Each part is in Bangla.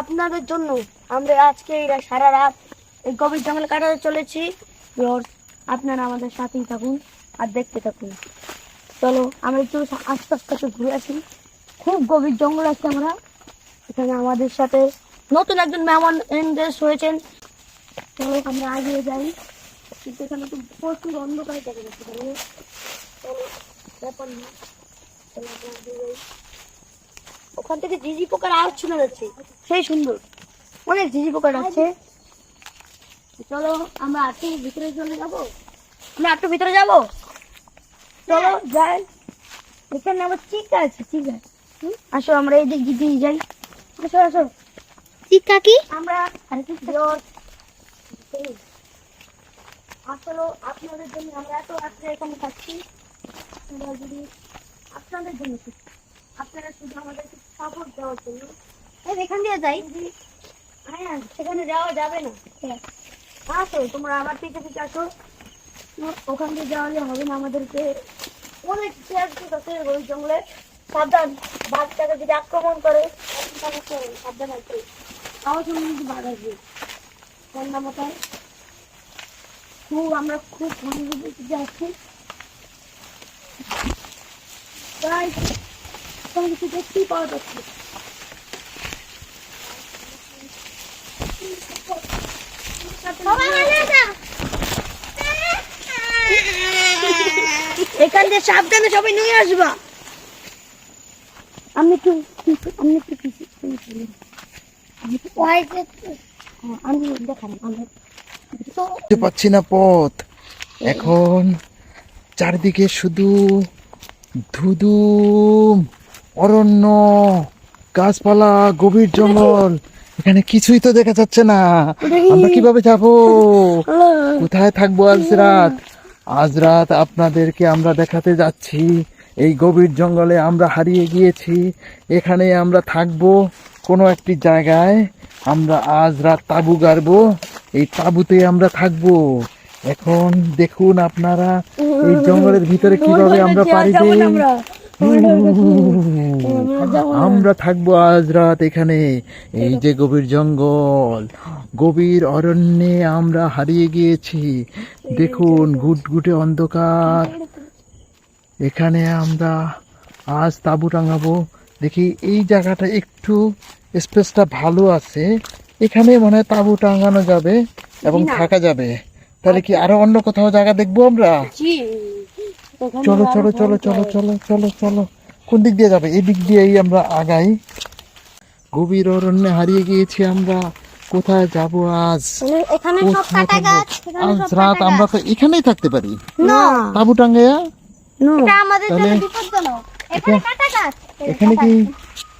আপনাদের জন্য আমরা আজকে সারা রাত এই গভীর জঙ্গলে কাটাতে চলেছি। আপনারা আমাদের সাথেই থাকুন আর দেখতে থাকুন। চলো, আমরা একটু আস্তে আস্তে একটু ঘুরে আসি। খুব গভীর জঙ্গল আছে আমরা। এখানে আমাদের সাথে নতুন একজন মেহমান এনগেজ হয়েছেন। চলো, আমরা এগিয়ে যাই। কিন্তু এখানে তো প্রচুর অন্ধকার দেখা যাচ্ছে চলো, ব্যাপার না চলো, আমরা ওখান থেকে ঝিঝি পোকার আওয়াজ শোনা যাচ্ছে। সেই সুন্দর। অনেক ঝিঝি পোকার আছে চলো আমরা আটটু ভিতরে চলে যাব। আমরা আটটু ভিতরে যাব? চলো যাই। এখানে আমার চিকা আছে চিকা। আসো আমরা এই দিক দিয়ে যাই। আসো আসো। চিকা কি? আমরা আরে কি আসলে আপনাদের জন্য আমরা এত রাত্রে এখানে থাকছি। যদি আপনাদের জন্য। আপনারা শুধু আমাদেরকে সাপোর্ট দেওয়ার জন্য। এখান দিয়ে যাই। হ্যাঁ সেখানে যাওয়া যাবে না। হ্যাঁ। আসো তোমরা আমার পিছে পিছে আসো। ওখান দিয়ে যাওয়ালে হবে না আমাদেরকে। অনেক শেয়ার আছে ওই জঙ্গলে। সাবধান। বাঘটাকে যদি আক্রমণ করে সাবধান আছে। আমার সঙ্গে কিন্তু বাঘ আসবে। ঠান্ডা মাথায়। খুব আমরা খুব মনোযোগ যাচ্ছি। প্রায় কোনো কিছু দেখতেই পাওয়া যাচ্ছে। এখান দিয়ে সাবধানে সবাই নিয়ে আসবা। আমি একটু আমি একটু চলে- আমি হ্যাঁ, আমি পাচ্ছি না পথ। এখন চারিদিকে শুধু ধুধুম অরণ্য, গাছপালা, গভীর জঙ্গল, এখানে কিছুই তো দেখা যাচ্ছে না। আমরা কীভাবে যাব? কোথায় থাকব আজ রাত? আজ রাত আপনাদেরকে আমরা দেখাতে যাচ্ছি। এই গভীর জঙ্গলে আমরা হারিয়ে গিয়েছি। এখানে আমরা থাকব কোনো একটি জায়গায়। আমরা আজ রাত তাবু গাড়বো। এই তাবুতে আমরা থাকব। এখন দেখুন আপনারা, এই জঙ্গলের ভিতরে কীভাবে আমরা যাব দিই। আমরা থাকব আজ রাত এখানে। এই যে গভীর জঙ্গল গভীর অরণ্যে আমরা হারিয়ে গিয়েছি। দেখুন গুটগুটে অন্ধকার। এখানে আমরা আজ তাঁবু টাঙাবো। দেখি এই জায়গাটা একটু স্পেসটা ভালো আছে। এখানে মনে হয় তাঁবু টাঙানো যাবে এবং থাকা যাবে। তাহলে কি আরও অন্য কোথাও জায়গা দেখব আমরা? চলো চলো চলো চলো চলো চলো চলো। কোন দিক দিয়ে যাবে? এই দিক দিয়েই আমরা আগাই। গভীর অরণ্যে হারিয়ে গিয়েছি আমরা। কোথায় যাব আজ? এখানে সব কাটা গাছ আজ রাত আমরা তো এখানেই থাকতে পারি। না। তাবু টাঙ্গাইয়া এটা আমাদের জন্য তাহলে- বিপজ্জনক। এখানে কাটা গাছ। এখানে কি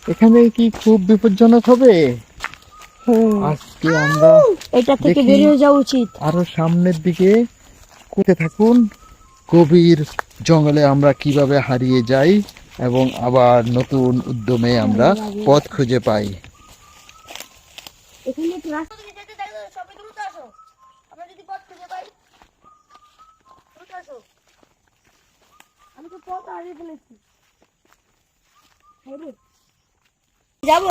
এখানে কি খুব বিপজ্জনক হবে? আজকে আমরা এটা থেকে বেরিয়ে যাওয়া উচিত। আরও সামনের দিকে। করতে থাকুন? গভীর জঙ্গলে আমরা কীভাবে হারিয়ে যাই এবং আবার নতুন উদ্যমে আমরা পথ খুঁজে পাই। এখানে একটু রাস্তা দিয়ে যেতে দেখো সবাই দ্রুত আসো। আমরা যদি পথ খুঁজে পাই দ্রুত আসো। আমি তো পথ হারিয়ে ফেলেছি। হায়রে। যাব?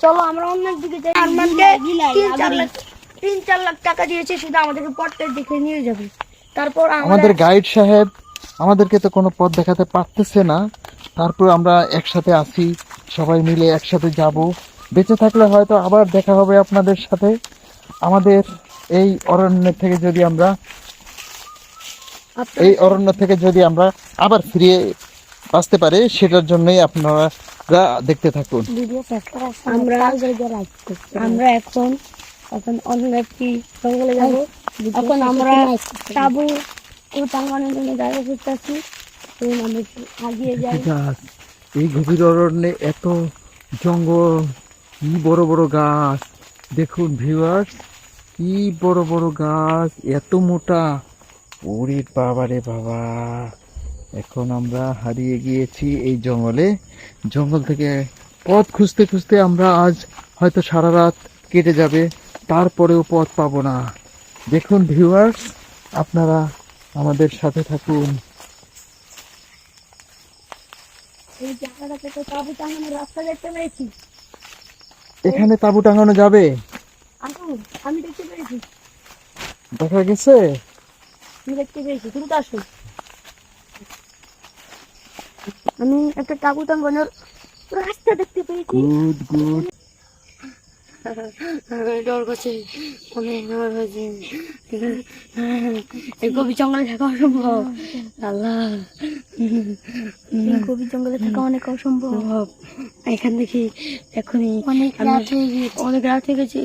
চলো আমরা অন্য দিকে যাই। আরমানকে তিন চার লাখ তিন চার লাখ টাকা দিয়েছে শুধু আমাদেরকে পথটা দেখে নিয়ে যাবে। তারপর আমাদের গাইড সাহেব আমাদেরকে তো কোনো পথ দেখাতে পারতেছে না। তারপর আমরা একসাথে আসি সবাই মিলে একসাথে যাব। বেঁচে থাকলে হয়তো আবার দেখা হবে আপনাদের সাথে। আমাদের এই অরণ্য থেকে যদি আমরা এই অরণ্য থেকে যদি আমরা আবার ফিরে আসতে পারি সেটার জন্যই আপনারা দেখতে থাকুন। আমরা আমরা এখন এখন অন্য একটি জঙ্গলে যাব? এখন আমরা তাবু টাঙ্গানোর জন্য জায়গা করতেছি একটু আগিয়ে যাই এই গভীর অরণ্যে এত জঙ্গল কি বড় বড় গাছ। দেখুন ভিউয়ার্স কি বড় বড় গাছ এত মোটা। ওরে বাবা রে বাবা। এখন আমরা হারিয়ে গিয়েছি এই জঙ্গলে। জঙ্গল থেকে পথ খুঁজতে খুঁজতে আমরা আজ হয়তো সারা রাত কেটে যাবে। তারপরেও পথ পাব না। দেখুন ভিউয়ার্স আপনারা আমাদের সাথে থাকুন। এখানে তাঁবু টাঙানো যাবে? আমি দেখতে পেয়েছি। দেখা গেছে? আমি দেখতে পেয়েছি আমি একটা তাবু টাঙানোর রাস্তা দেখতে পেয়েছি। Good good. ডর করছে। ডর হয়েছে এই গভীর জঙ্গলে থাকা অসম্ভব। আল্লাহ। গভীর জঙ্গলে থাকা অনেক অসম্ভব। এখান থেকে এখনই অনেক রাত হয়ে গিয়েছে। অনেক রাত হয়ে গেছে।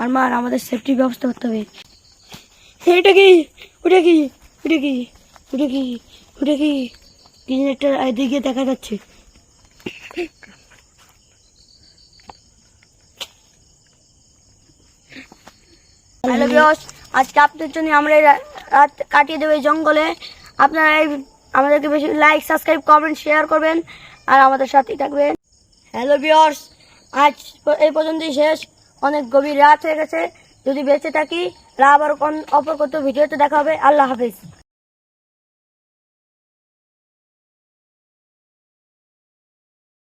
আর মা আমাদের সেফটির ব্যবস্থা করতে হবে। এটা কি? ওটা কি? ওটা কি? ওটা কি? ওটা কি? কি একটা এদিকে দেখা যাচ্ছে। হ্যালো বিয়স আজকে আপনার জন্য আমরা রাত কাটিয়ে দেবো এই জঙ্গলে। আপনারা এই আমাদেরকে বেশি লাইক সাবস্ক্রাইব কমেন্ট শেয়ার করবেন। আর আমাদের সাথেই থাকবেন। হ্যালো বিয়র্স আজ এই পর্যন্তই শেষ। অনেক গভীর রাত হয়ে গেছে। যদি বেঁচে থাকি আবার কোন অপর কত ভিডিওতে দেখা হবে। আল্লাহ হাফিজ।